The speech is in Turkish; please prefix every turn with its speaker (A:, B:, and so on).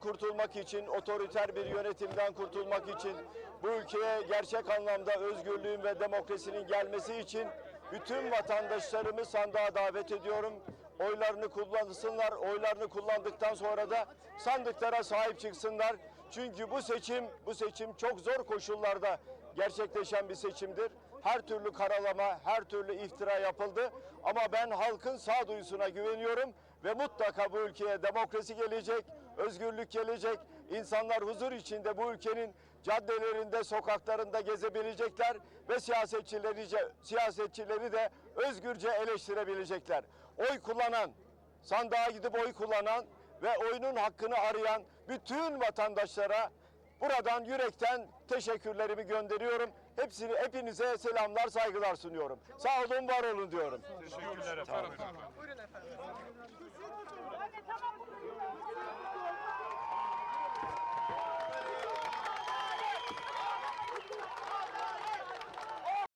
A: kurtulmak için, otoriter bir yönetimden kurtulmak için, bu ülkeye gerçek anlamda özgürlüğün ve demokrasinin gelmesi için bütün vatandaşlarımı sandığa davet ediyorum. Oylarını kullansınlar. Oylarını kullandıktan sonra da sandıklara sahip çıksınlar. Çünkü bu seçim, bu seçim çok zor koşullarda gerçekleşen bir seçimdir. Her türlü karalama, her türlü iftira yapıldı. Ama ben halkın sağduyusuna güveniyorum ve mutlaka bu ülkeye demokrasi gelecek, özgürlük gelecek. İnsanlar huzur içinde bu ülkenin caddelerinde, sokaklarında gezebilecekler ve siyasetçileri, siyasetçileri de özgürce eleştirebilecekler. Oy kullanan, sandığa gidip oy kullanan ve oyunun hakkını arayan bütün vatandaşlara buradan yürekten teşekkürlerimi gönderiyorum. Hepsini hepinize selamlar, saygılar sunuyorum. Sağ olun, var olun diyorum.
B: Teşekkürler efendim.